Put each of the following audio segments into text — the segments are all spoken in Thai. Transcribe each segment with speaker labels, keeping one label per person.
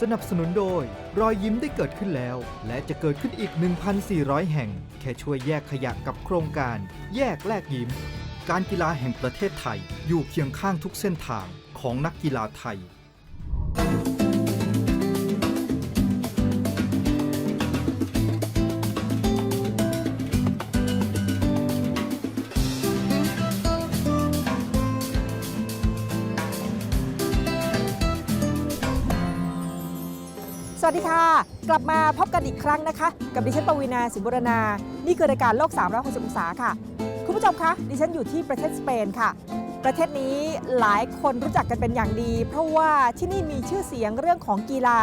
Speaker 1: สนั
Speaker 2: บสนุนโดย รอยยิ้มได้เกิดขึ้นแล้ว และจะเกิดขึ้นอีก 1,400 แห่ง แค่ช่วยแยกขยะกับโครงการ แยกแลกยิ้ม การกีฬาแห่งประเทศไทย อยู่เคียงข้างทุกเส้นทางของนักกีฬาไทย
Speaker 1: สวัสดีค่ะ กลับมาพบกันอีกครั้งนะคะ กับดิฉันปวีนาสิบุรณา นี่คือรายการโลก 360องศาค่ะ คุณผู้ชมคะ ดิฉันอยู่ที่ประเทศสเปนค่ะ ประเทศนี้หลายคนรู้จักกันเป็นอย่างดี เพราะว่าที่นี่มีชื่อเสียงเรื่องของกีฬา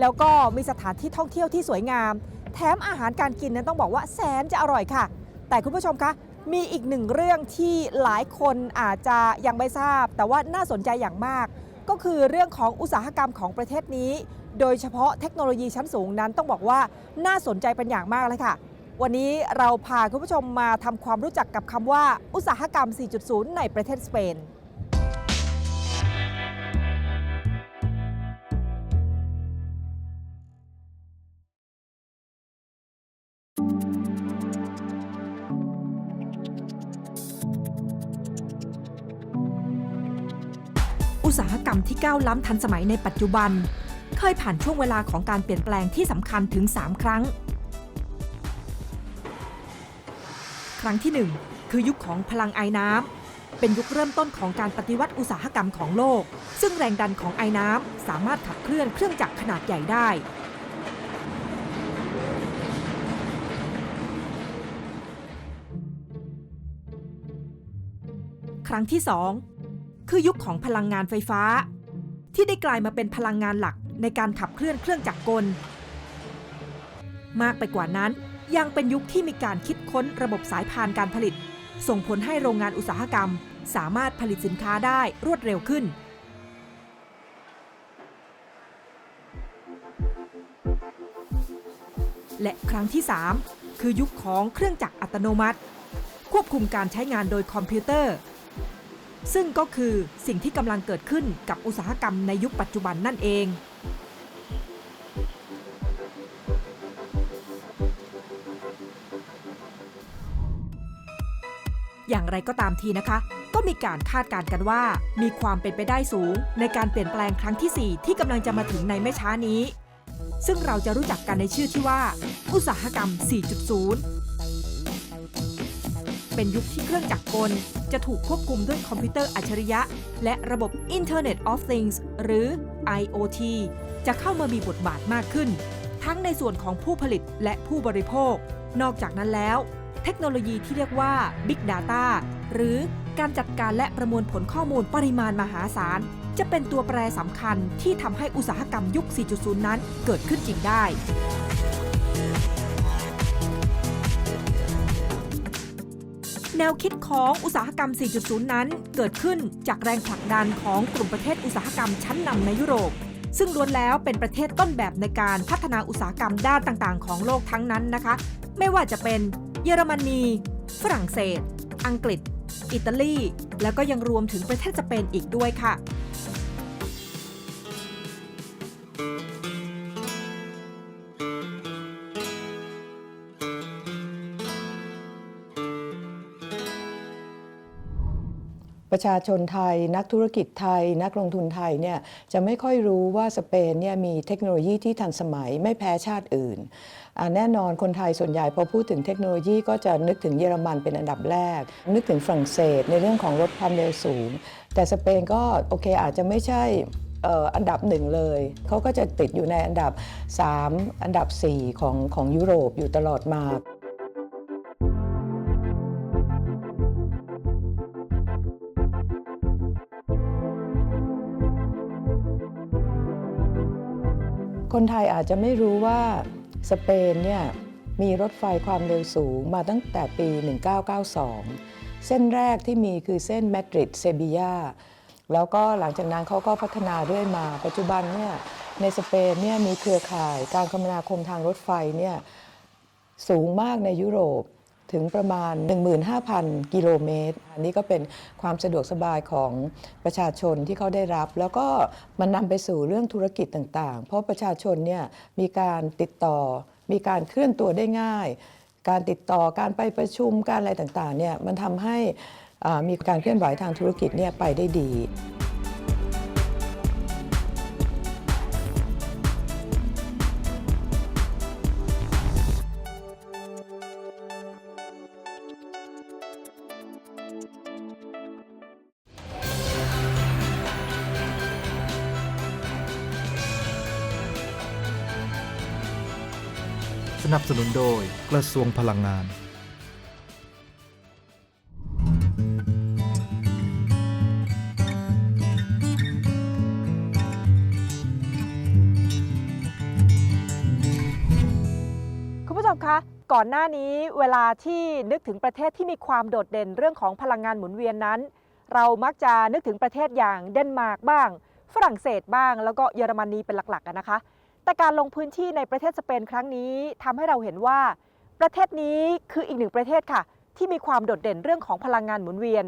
Speaker 1: แล้วก็มีสถานที่ท่องเที่ยวที่สวยงาม แถมอาหารการกินนั้นต้องบอกว่าแสนจะอร่อยค่ะ แต่คุณผู้ชมคะมีอีกหนึ่งเรื่องที่หลายคนอาจจะยังไม่ทราบ แต่ว่าน่าสนใจอย่างมาก ก็คือเรื่องของอุตสาหกรรมของประเทศนี้ โดยเฉพาะเทคโนโลยีชั้นสูงนั้นต้องบอกว่าน่าสนใจเป็นอย่างมากเลยค่ะ วันนี้เราพาคุณผู้ชมมาทำความรู้จักกับคำว่าอุตสาหกรรม 4.0 ในประเทศสเปนอุตสาหกรรมที่ก้าวล้ำทันสมัยในปัจจุบัน ยผ่านช่วงเวลาของการเปลี่ยนแปลงที่สำคัญถึง 3 ครั้ง ครั้งที่ 1 คือยุคของพลังไอ้น้ำ เป็นยุคเริ่มต้นของการปฏิวัติอุตสาหกรรมของโลก ซึ่งแรงดันของไอ้น้ำสามารถขับเคลื่อนเครื่องจักรขนาดใหญ่ได้ ครั้งที่ 2 คือยุคของพลังงานไฟฟ้า ที่ได้กลายมาเป็นพลังงานหลัก ในการขับเคลื่อนเครื่องจักรกล มากไปกว่านั้นยังเป็นยุคที่มีการคิดค้นระบบสายพานการผลิต ส่งผลให้โรงงานอุตสาหกรรม สามารถผลิตสินค้าได้รวดเร็วขึ้น และครั้งที่ 3 คือยุคของเครื่องจักรอัตโนมัติ ควบคุมการใช้งานโดยคอมพิวเตอร์ ซึ่งก็คือสิ่งที่กำลังเกิดขึ้นกับอุตสาหกรรมในยุคปัจจุบันนั่นเอง ไรก็ตามทีนะคะ ก็มีการคาดการณ์กันว่า มีความเป็นไปได้สูง ในการเปลี่ยนแปลงครั้งที่ 4 ที่กำลังจะมาถึงในไม่ช้านี้ ซึ่งเราจะรู้จักกันในชื่อที่ว่า อุตสาหกรรม 4.0 เป็นยุคที่เครื่องจักรกล จะถูกควบคุมด้วยคอมพิวเตอร์อัจฉริยะ และระบบ Internet of Things หรือ IoT จะเข้ามามีบทบาทมากขึ้น ทั้งในส่วนของผู้ผลิตและผู้บริโภค นอกจากนั้นแล้ว เทคโนโลยีที่เรียกว่า Big Data หรือการจัดการและประมวลผลข้อมูลปริมาณมหาศาล จะเป็นตัวแปรสำคัญที่ทำให้อุตสาหกรรมยุค 4.0 นั้นเกิดขึ้นจริงได้แนวคิดของอุตสาหกรรม 4.0 นั้น เกิดขึ้นจากแรงผลักดันของกลุ่มประเทศอุตสาหกรรมชั้นนำในยุโรป ซึ่งล้วนแล้วเป็นประเทศต้นแบบในการพัฒนาอุตสาหกรรมด้านต่างๆ ของโลกทั้งนั้นนะคะ ไม่ว่าจะเป็น เยอรมนี ฝรั่งเศส อังกฤษ อิตาลี แล้วก็ยังรวมถึงประเทศสเปนอีกด้วยค่ะ
Speaker 3: ชาชนไทย นักธุรกิจไทย นักลงทุนไทยเนี่ยจะไม่ค่อยรู้ว่าสเปนเนี่ยมีเทคโนโลยีที่ทันสมัยไม่แพ้ชาติอื่น แน่นอนคนไทยส่วนใหญ่พอพูดถึงเทคโนโลยีก็จะนึกถึงเยอรมันเป็นอันดับแรก นึกถึงฝรั่งเศสในเรื่องของรถความเร็วสูง แต่สเปนก็โอเคอาจจะไม่ใช่อันดับหนึ่งเลย เขาก็จะติดอยู่ในอันดับ 3 อันดับ 4 ของของยุโรปอยู่ตลอดมา คนไทยอาจจะไม่รู้ว่าสเปนเนี่ยมีรถไฟความเร็วสูงมาตั้งแต่ปี 1992 เส้นแรกที่มีคือเส้นมาดริดเซบียาแล้วก็หลังจากนั้นเขาก็พัฒนาเรื่อยมา ปัจจุบันเนี่ยในสเปนเนี่ยมีเครือข่ายการคมนาคมทางรถไฟเนี่ยสูงมากในยุโรป ถึงประมาณ 15,000 กิโลเมตร อันนี้ก็เป็นความสะดวกสบายของประชาชนที่เขาได้รับ แล้วก็มันนำไปสู่เรื่องธุรกิจต่างๆ เพราะประชาชนเนี่ยมีการติดต่อ มีการเคลื่อนตัวได้ง่าย การติดต่อการไปประชุมการอะไรต่างๆเนี่ยมันทำให้มีการเคลื่อนไหวทางธุรกิจเนี่ยไปได้ดี
Speaker 2: นับสนุนโดยกระทรวงพลังงาน
Speaker 1: คุณผู้ชมคะ ก่อนหน้านี้เวลาที่นึกถึงประเทศที่มีความโดดเด่นเรื่องของพลังงานหมุนเวียนนั้น เรามักจะนึกถึงประเทศอย่างเดนมาร์กบ้าง ฝรั่งเศสบ้าง แล้วก็เยอรมนีเป็นหลักๆนะคะ แต่การลงพื้นที่ในประเทศสเปนครั้งนี้ทำให้เราเห็นว่า ประเทศนี้คืออีกหนึ่งประเทศค่ะ ที่มีความโดดเด่นเรื่องของพลังงานหมุนเวียน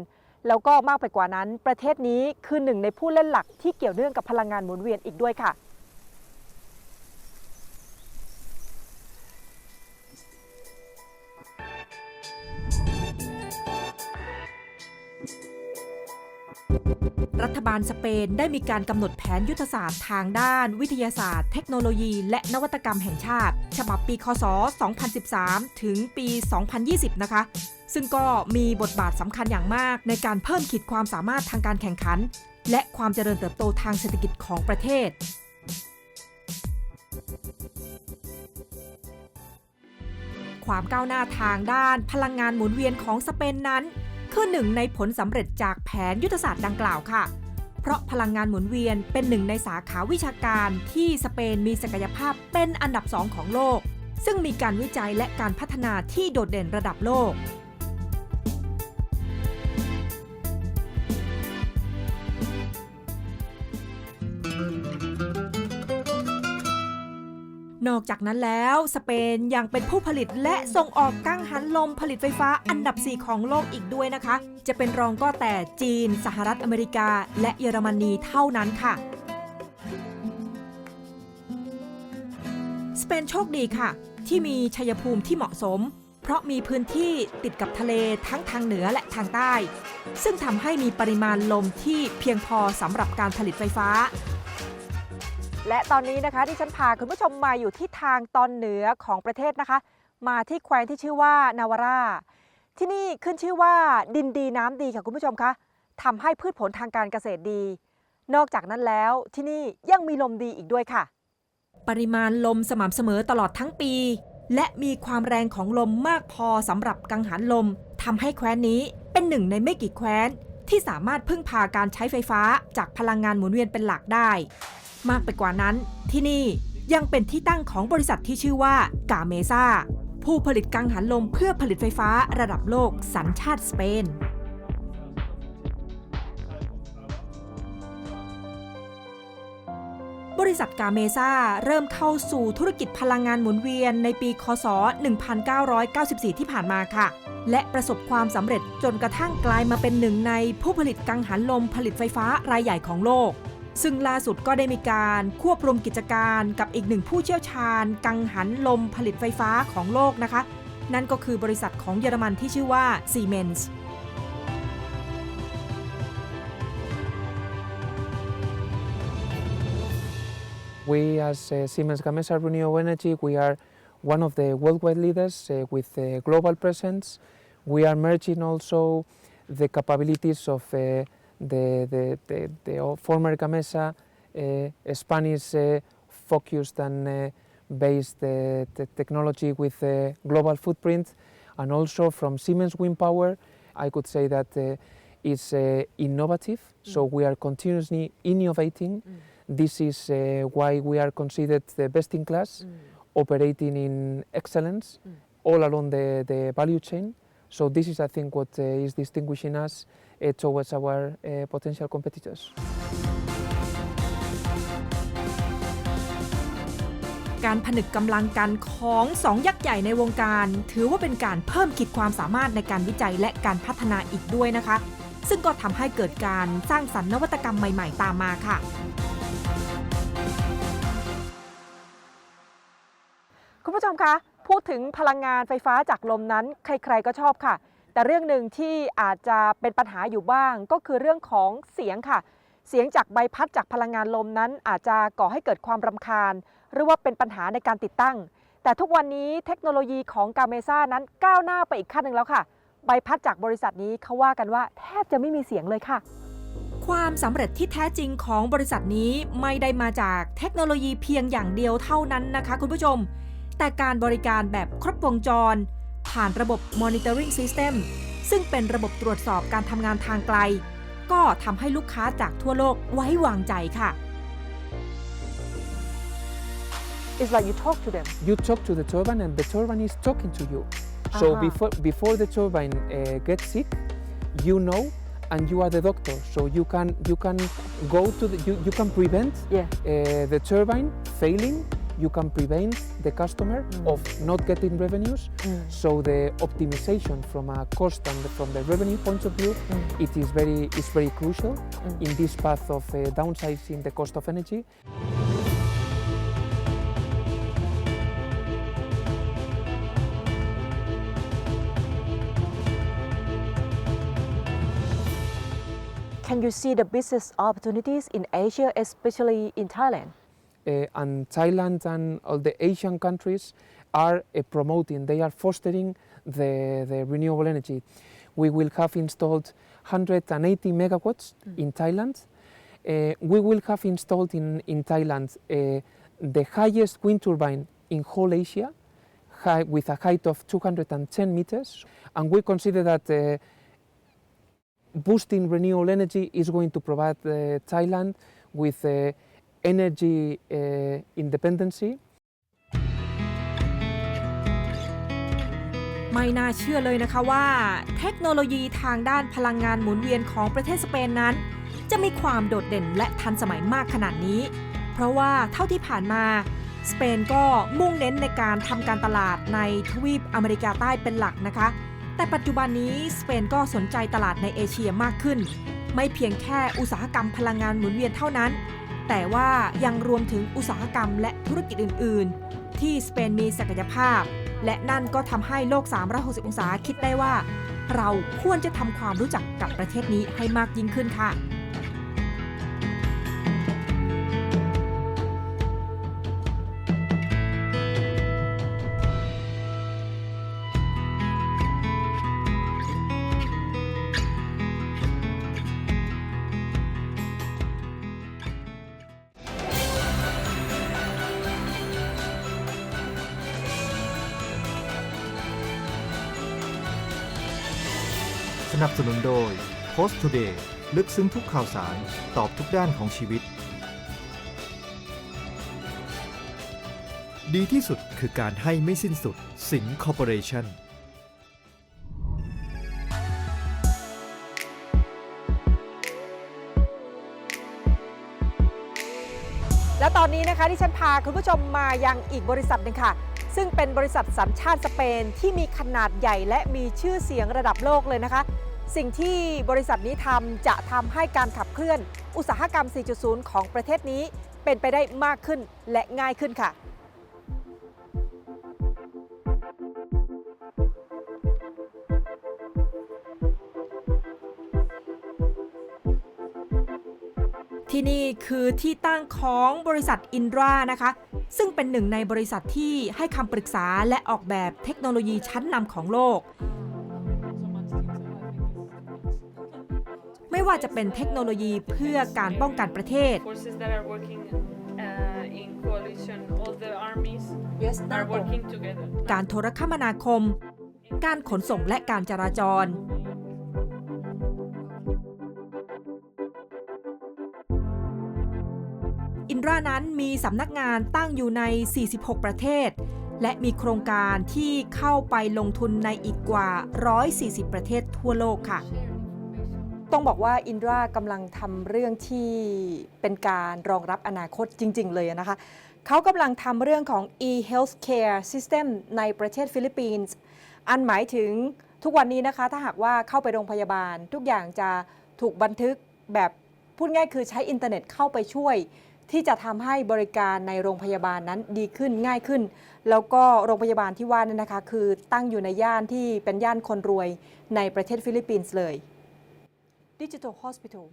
Speaker 1: แล้วก็มากไปกว่านั้น ประเทศนี้คือหนึ่งในผู้เล่นหลักที่เกี่ยวเนื่องกับพลังงานหมุนเวียนอีกด้วยค่ะ รัฐบาลสเปนได้มีการกำหนดแผนยุทธศาสตร์ทางด้านวิทยาศาสตร์ เทคโนโลยี และนวัตกรรมแห่งชาติ ฉบับปี คศ 2013 ถึงปี 2020 นะคะ ซึ่งก็มีบทบาทสำคัญอย่างมากในการเพิ่มขีดความสามารถทางการแข่งขัน และความเจริญเติบโตทางเศรษฐกิจของประเทศความก้าวหน้าทางด้านพลังงานหมุนเวียนของสเปนนั้น คือหนึ่งในผลสำเร็จจากแผนยุทธศาสตร์ดังกล่าวค่ะ เพราะพลังงานหมุนเวียนเป็นหนึ่งในสาขาวิชาการที่สเปนมีศักยภาพเป็นอันดับสองของโลก ซึ่งมีการวิจัยและการพัฒนาที่โดดเด่นระดับโลก นอกจากนั้นแล้วสเปนยังเป็นผู้ผลิตและส่งออกกังหันลมผลิตไฟฟ้าอันดับ 4 ของโลกอีกด้วยนะคะ จะเป็นรองก็แต่จีน สหรัฐอเมริกา และเยอรมนีเท่านั้นค่ะสเปนโชคดีค่ะ ที่มีชัยภูมิที่เหมาะสม เพราะมีพื้นที่ติดกับทะเลทั้งทางเหนือและทางใต้ ซึ่งทำให้มีปริมาณลมที่เพียงพอสำหรับการผลิตไฟฟ้า และตอนนี้นะคะที่ฉันพาคุณผู้ชมมาอยู่ที่ทางตอนเหนือของประเทศนะคะ มาที่แคว้นที่ชื่อว่านาวาร่าที่นี่ขึ้นชื่อว่าดินดีน้ำดีค่ะคุณผู้ชมคะทำให้พืชผลทางการเกษตรดี นอกจากนั้นแล้วที่นี่ยังมีลมดีอีกด้วยค่ะ ปริมาณลมสม่ำเสมอตลอดทั้งปี และมีความแรงของลมมากพอสำหรับกังหันลมทำให้แคว้นนี้เป็นหนึ่งในไม่กี่แคว้นที่สามารถพึ่งพาการใช้ไฟฟ้าจากพลังงานหมุนเวียนเป็นหลักได้ มากไปกว่านั้น ที่นี่ยังเป็นที่ตั้งของบริษัทที่ชื่อว่ากาเมซาผู้ผลิตกังหันลมเพื่อผลิตไฟฟ้าระดับโลกสัญชาติสเปน บริษัทกาเมซาเริ่มเข้าสู่ธุรกิจพลังงานหมุนเวียนในปีคศ 1994 ที่ผ่านมาค่ะ และประสบความสำเร็จจนกระทั่งกลายมาเป็นหนึ่งในผู้ผลิตกังหันลมผลิตไฟฟ้ารายใหญ่ของโลก ซึ่งล่าสุดก็ได้มีการควบรวมกิจการกับอีกหนึ่งผู้เชี่ยวชาญ กังหันลมผลิตไฟฟ้าของโลกนะคะ นั่นก็คือบริษัทของเยอรมันที่ชื่อว่าซี
Speaker 4: เมนส์เรา as Siemens Gamesa Renewable Energy we are one of the worldwide leaders with global presence we are merging also the capabilities of the, the, the, the former Gamesa, uh, Spanish uh, focused and uh, based te- technology with a global footprint, and also from Siemens Wind Power, I could say that it's uh, innovative. So we are continuously innovating. This is uh, why we are considered the best in class, operating in excellence all along the, the value chain. So this is, I think, what uh, is distinguishing us towards our uh, potential competitors.
Speaker 1: การผนึกกำลังกันของสองยักษ์ใหญ่ในวงการ ถือว่าเป็นการเพิ่มขีดความสามารถในการวิจัยและการพัฒนาอีกด้วยนะคะ ซึ่งก็ทำให้เกิดการสร้างสรรค์นวัตกรรมใหม่ ๆ ตามมาค่ะ คุณผู้ชมคะ พูดถึงพลังงานไฟฟ้าจากลมนั้น ใครๆก็ชอบค่ะ แต่เรื่องหนึ่งที่อาจจะเป็นปัญหาอยู่บ้าง ก็คือเรื่องของเสียงค่ะ เสียงจากใบพัดจากพลังงานลมนั้น อาจจะก่อให้เกิดความรำคาญ หรือว่าเป็นปัญหาในการติดตั้ง แต่ทุกวันนี้เทคโนโลยีของกาเมซ่านั้นก้าวหน้าไปอีกขั้นหนึ่งแล้วค่ะ ใบพัดจากบริษัทนี้เขาว่ากันว่าแทบจะไม่มีเสียงเลยค่ะความสำเร็จที่แท้จริงของบริษัทนี้ไม่ได้มาจากเทคโนโลยีเพียงอย่างเดียวเท่านั้นนะคะคุณผู้ชม แต่การบริการแบบครบวงจร ผ่านระบบ Monitoring System ซึ่งเป็นระบบตรวจสอบการทำงานทางไกล ก็ทำให้ลูกค้าจากทั่วโลกไว้วางใจค่ะ It's like you talk to them
Speaker 4: You talk to the turbine, and the turbine is talking to you. So
Speaker 1: Uh-huh.
Speaker 4: before before the turbine uh, gets sick, you know, and you are the doctor. So you can you can go to the you, you can prevent
Speaker 1: Yeah.
Speaker 4: uh, the turbine failing. You can prevent the customer mm. of not getting revenues. Mm. So the optimization from a cost and from the revenue point of view, mm. it is very is very crucial in this path of uh, downsizing the cost of energy.
Speaker 1: Can you see the business opportunities in Asia especially in Thailand
Speaker 4: and Thailand and all the Asian countries are uh, promoting, they are fostering the, the renewable energy. We will have installed 180 megawatts in Thailand. Uh, we will have installed in, in Thailand uh, the highest wind turbine in whole Asia high, with a height of 210 meters. And we consider that uh, boosting renewable energy is going to provide uh, Thailand with uh, energy uh, independency
Speaker 1: ไม่น่าเชื่อเลยนะคะว่า เทคโนโลยีทางด้านพลังงานหมุนเวียนของประเทศสเปนนั้น จะมีความโดดเด่นและทันสมัยมากขนาดนี้ เพราะว่าเท่าที่ผ่านมา สเปนก็มุ่งเน้นในการทำการตลาดในทวีปอเมริกาใต้เป็นหลักนะคะ แต่ปัจจุบันนี้สเปนก็สนใจตลาดในเอเชียมากขึ้น ไม่เพียงแค่อุตสาหกรรมพลังงานหมุนเวียนเท่านั้น แต่ว่ายังรวมถึงอุตสาหกรรมและธุรกิจอื่น ๆ ที่สเปนมีศักยภาพ และนั่นก็ทำให้โลก 360 องศาคิดได้ว่า เราควรจะทำความรู้จักกับประเทศนี้ให้มากยิ่งขึ้นค่ะ
Speaker 2: โดย Post Today ลึกซึ้งทุกข่าวสาร ตอบทุกด้านของชีวิต ดีที่สุดคือการให้ไม่สิ้นสุด สิงคอร์ปอเรชั่น
Speaker 1: และตอนนี้นะคะที่ฉันพาคุณผู้ชมมายังอีกบริษัทหนึ่งค่ะ ซึ่งเป็นบริษัทสัญชาติสเปนที่มีขนาดใหญ่และมีชื่อเสียงระดับโลกเลยนะคะ สิ่งที่บริษัทนี้ทำจะทำให้การขับเคลื่อน อุตสาหกรรม 4.0 ของประเทศนี้เป็นไปได้มากขึ้นและง่ายขึ้นค่ะที่นี่คือที่ตั้งของบริษัทอินรานะคะ ซึ่งเป็นหนึ่งในบริษัทที่ให้คำปรึกษาและออกแบบเทคโนโลยีชั้นนำของโลก ว่าจะเป็นเทคโนโลยีเพื่อการป้องกันประเทศ
Speaker 5: forces that are working uh, in coalition, all the armies are working together.
Speaker 1: การโทรคมนาคม การขนส่งและการจราจร อินรานั้นมีสำนักงานตั้งอยู่ใน 46 ประเทศ และมีโครงการที่เข้าไปลงทุนในอีกกว่า 140 ประเทศทั่วโลกค่ะ ต้องบอกว่าอินดรากำลังทำเรื่องที่เป็นการรองรับอนาคตจริง ๆ เลยนะคะเขากำลังทำเรื่องของ e-healthcare system ในประเทศฟิลิปปินส์อันหมายถึงทุกวันนี้นะคะ ถ้าหากว่าเข้าไปโรงพยาบาล ทุกอย่างจะถูกบันทึกแบบพูดง่ายคือใช้อินเทอร์เน็ตเข้าไปช่วย ที่จะทำให้บริการในโรงพยาบาลนั้นดีขึ้นง่ายขึ้น แล้วก็โรงพยาบาลที่ว่านี่นะคะ คือตั้งอยู่ในย่านที่เป็นย่านคนรวยในประเทศฟิลิปปินส์เลย Digital Hospital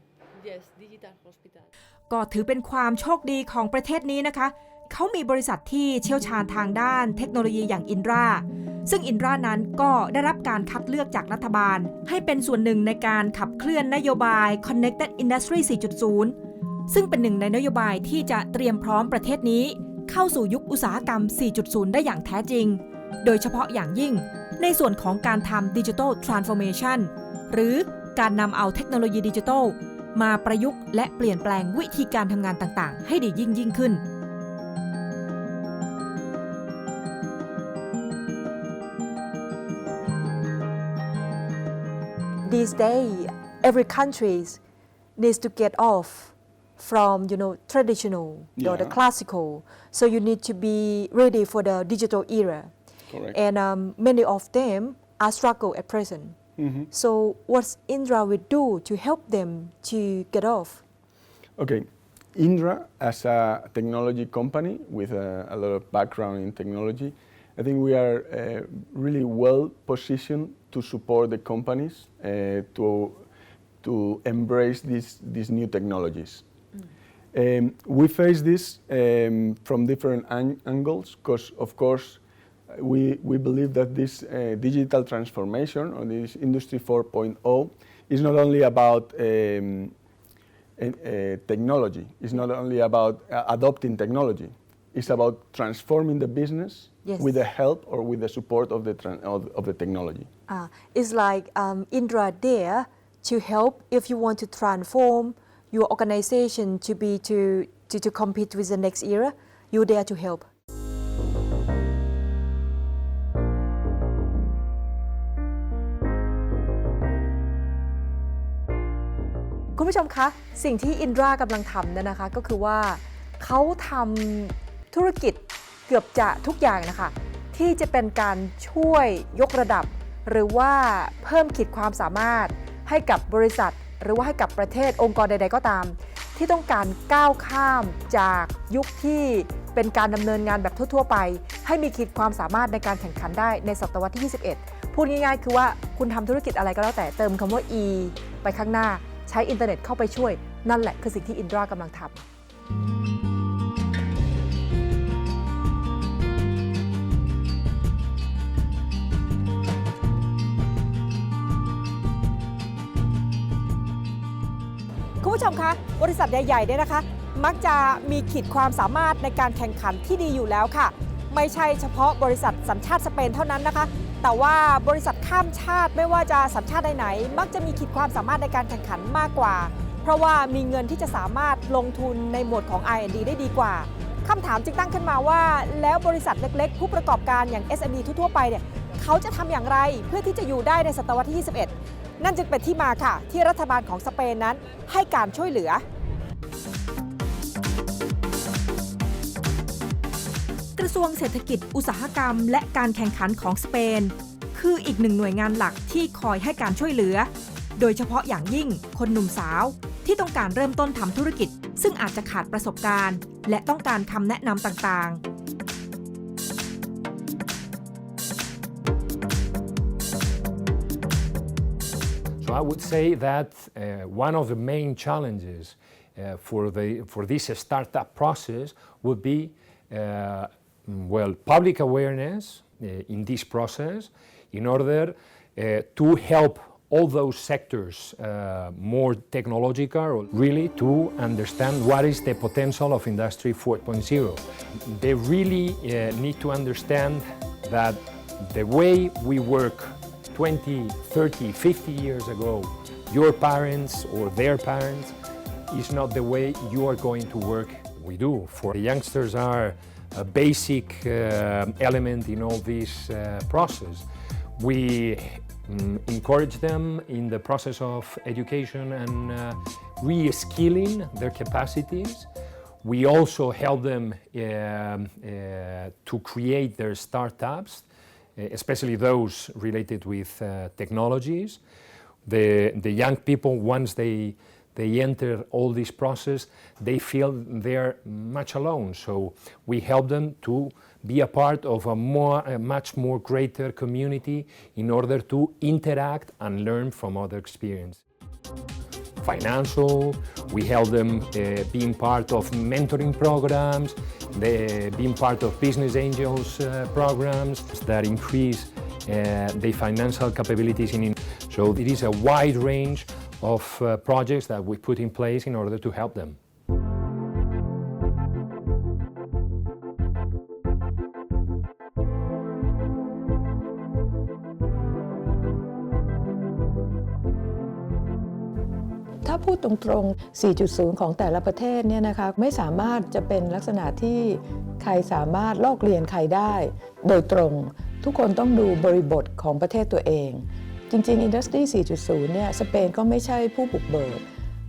Speaker 5: Yes, digital hospital.
Speaker 1: ก็ถือเป็นความโชคดีของประเทศนี้นะคะ เขามีบริษัทที่เชี่ยวชาญทางด้านเทคโนโลยีอย่างอินราซึ่งอินรานั้นก็ได้รับการคัดเลือกจากรัฐบาล ให้เป็นส่วนหนึ่งในการขับเคลื่อนนโยบาย Connected Industry 4.0 ซึ่งเป็นหนึ่งในนโยบายที่จะเตรียมพร้อมประเทศนี้ เข้าสู่ยุคอุตสาหกรรม 4.0 ได้อย่างแท้จริง โดยเฉพาะอย่างยิ่ง ในส่วนของการทำดิจิทัลทรานส์ฟอร์เมชันหรือ การนำเอาเทคโนโลยีดิจิทัลมาประยุกต์และเปลี่ยนแปลงวิธีการทำงานต่าง ๆ ให้ดียิ่งยิ่งขึ้น These days, every country needs to get off from you know traditional or the
Speaker 6: Yeah.
Speaker 1: classical. So you need to be ready for the digital era,
Speaker 6: Correct.
Speaker 1: and um, many of them are struggle at present.
Speaker 6: Mhm.
Speaker 1: So what's Indra will do to help them to get off?
Speaker 6: Okay. Indra, as a technology company with a, a lot of background in technology, I think we are uh, really well positioned to support the companies uh, to, to embrace these, these new technologies. Um, we face this um, from different an- angles because, of course, we, we believe that this uh, digital transformation or this Industry 4.0 is not only about um, uh, technology, it's not only about uh, adopting technology, it's about transforming the business
Speaker 1: Yes.
Speaker 6: with the help or with the support of the, of, of the technology.
Speaker 1: Uh, it's like um, Indra there to help if you want to transform your organization to be to, to, to compete with the next era. You're there to help. คุณผู้ชมคะ สิ่งที่อินดรากำลังทำเนี่ยนะคะ ก็คือว่าเขาทำธุรกิจเกือบจะทุกอย่างนะคะ ที่จะเป็นการช่วยยกระดับ หรือว่าเพิ่มขีดความสามารถให้กับบริษัท หรือว่าให้กับประเทศองค์กรใด ๆ ก็ตาม ที่ต้องการก้าวข้ามจากยุคที่เป็นการดำเนินงานแบบทั่ว ๆ ไป ให้มีขีดความสามารถในการแข่งขันได้ในศตวรรษที่ 21 พูดง่ายๆ คือว่าคุณทำธุรกิจอะไรก็แล้วแต่เติมคำว่า e ไปข้างหน้า ช้อินเทอร์เน็ตเข้าไปช่วย นั่นแหละคือสิ่งที่อินดรากำลังทำคุณผู้ชมคะบริษัทใหญ่ๆเนี่ยนะคะ มักจะมีขีดความสามารถในการแข่งขันที่ดีอยู่แล้วค่ะ ไม่ใช่เฉพาะบริษัทสัญชาติสเปนเท่านั้นนะคะ แต่ว่าบริษัท ข้ามชาติไม่ว่าจะสัญชาติไหนๆมักจะมีขีดความสามารถในการแข่งขันมากกว่า เพราะว่ามีเงินที่จะสามารถลงทุนในหมวดของ R&D ได้ดีกว่าคำถามจึงตั้งขึ้นมาว่า แล้วบริษัทเล็กๆ ผู้ประกอบการอย่าง SME ทั่วๆไปเนี่ยเขาจะทำอย่างไรเพื่อที่จะอยู่ได้ในศตวรรษที่ 21 นั่นจึงเป็นที่มาค่ะ ที่รัฐบาลของสเปนนั้นให้การช่วยเหลือกระทรวงเศรษฐกิจอุตสาหกรรม และการแข่งขันของสเปน คืออีกหนึ่งหน่วยงานหลักที่คอยให้การช่วยเหลือ โดยเฉพาะอย่างยิ่งคนหนุ่มสาว ที่ต้องการเริ่มต้นทำธุรกิจ ซึ่งอาจจะขาดประสบการณ์ และต้องการคำแนะนำต่างๆ
Speaker 7: So I would say that uh, one of the main challenges uh, for, the, for this startup process would be, uh, well, public awareness uh, in this process in order uh, to help all those sectors uh, more technological, really to understand what is the potential of Industry 4.0. They really uh, need to understand that the way we work 20, 30, 50 years ago, your parents or their parents, is not the way you are going to work we do. For the youngsters are a basic uh, element in all this uh, process. We mm, encourage them in the process of education and uh, re-skilling their capacities. We also help them um, uh, to create their startups, uh, especially those related with uh, technologies. The, the young people, once they, they enter all this process, they feel they're much alone. So we help them to be a part of a, more, a much more greater community in order to interact and learn from other experience financial. We help them uh, being part of mentoring programs, the, being part of business angels uh, programs that increase uh, their financial capabilities. In, so it is a wide range of uh, projects that we put in place in order to help them.
Speaker 3: รงๆ 4.0 ของแต่ละประเทศเนี่ยนะคะไม่สามารถจะเป็นลักษณะที่ใครสามารถลอกเรียนใครได้ โดยตรง ทุกคนต้องดูบริบทของประเทศตัวเอง จริงๆ Industry 4.0 เนี่ยสเปนก็ไม่ใช่ผู้บุกเบิก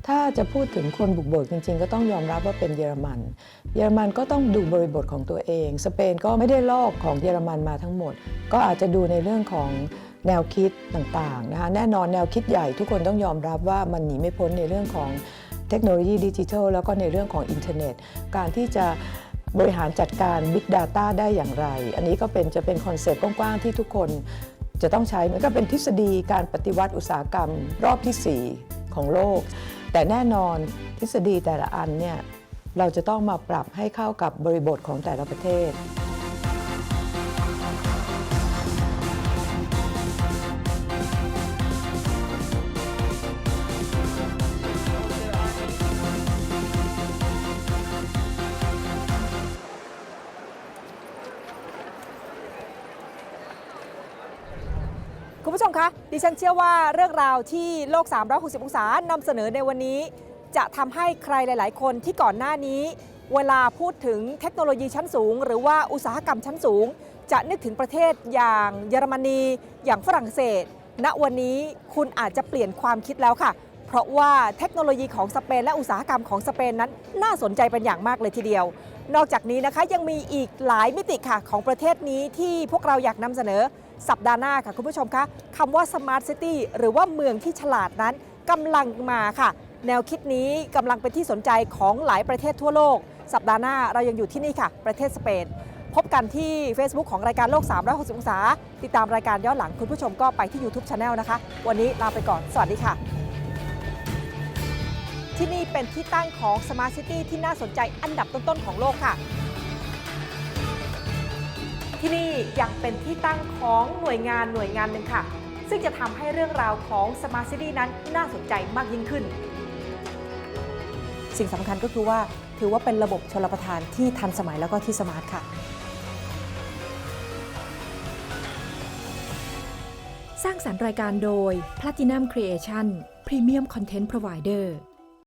Speaker 3: ถ้าจะพูดถึงคนบุกเบิกจริงๆ ก็ต้องยอมรับว่าเป็นเยอรมัน เยอรมันก็ต้องดูบริบทของตัวเอง สเปนก็ไม่ได้ลอกของเยอรมันมาทั้งหมด ก็อาจจะดูในเรื่องของ แนวคิดต่างๆนะคะแน่นอนแนวคิดใหญ่ทุกคนต้องยอมรับว่ามันหนีไม่พ้นในเรื่องของเทคโนโลยีดิจิทัลแล้วก็ในเรื่องของอินเทอร์เน็ต การที่จะบริหารจัดการ Big Data ได้อย่างไร อันนี้ก็เป็นจะเป็นคอนเซปต์กว้างๆที่ทุกคนจะต้องใช้ มันก็เป็นทฤษฎีการปฏิวัติอุตสาหกรรมรอบทีสี่4 ของโลก แต่แน่นอนทฤษฎีแต่ละอันเนี่ยเราจะต้องมาปรับให้เข้ากับบริบทของแต่ละประเทศ
Speaker 1: ผู้ชมคะดิฉันเชื่อว่าเรื่องราวที่โลก 360 องศานำเสนอในวันนี้ จะทำให้ใครหลาย ๆ คนที่ก่อนหน้านี้ เวลาพูดถึงเทคโนโลยีชั้นสูง หรือว่าอุตสาหกรรมชั้นสูง จะนึกถึงประเทศอย่างเยอรมนี อย่างฝรั่งเศส ณวันนี้คุณอาจจะเปลี่ยนความคิดแล้วค่ะ เพราะว่าเทคโนโลยีของสเปนและอุตสาหกรรมของสเปนนั้นน่าสนใจเป็นอย่างมากเลยทีเดียว นอกจากนี้นะคะยังมีอีกหลายมิติค่ะของประเทศนี้ที่พวกเราอยากนำเสนอ สัปดาห์หน้าค่ะคุณผู้ชมคะคำว่า Smart City หรือว่าเมืองที่ฉลาดนั้นกำลังมาค่ะ แนวคิดนี้กำลังเป็นที่สนใจของหลายประเทศทั่วโลก สัปดาห์หน้าเรายังอยู่ที่นี่ค่ะ ประเทศสเปน พบกันที่ Facebook ของรายการโลก 360 องศา ติดตามรายการย้อนหลังคุณผู้ชมก็ไปที่ YouTube Channel นะคะ วันนี้ลาไปก่อน สวัสดีค่ะ ที่นี่เป็นที่ตั้งของ Smart City ที่น่าสนใจอันดับต้นๆของโลกค่ะ ที่นี่ยังเป็นที่ตั้งของหน่วยงานหน่วยงานหนึ่งค่ะ ซึ่งจะทำให้เรื่องราวของ Smart City นั้นน่าสนใจมากยิ่งขึ้น สิ่งสำคัญก็คือว่าถือว่าเป็นระบบชลประทานที่ทันสมัยแล้วก็ที่สมาร์ทค่ะ
Speaker 8: สร้างสรรค์รายการโดย Platinum Creation Premium Content Provider